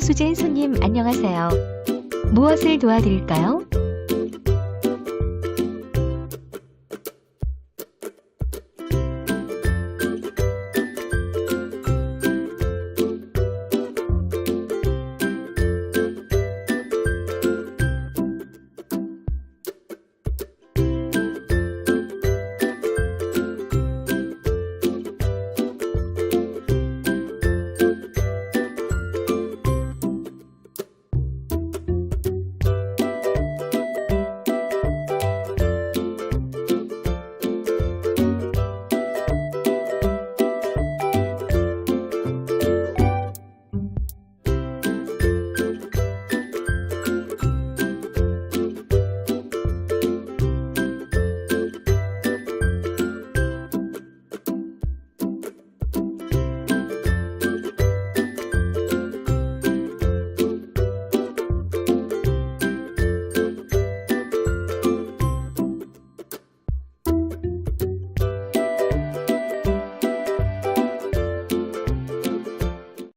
수진 손님 안녕하세요. 무엇을 도와드릴까요?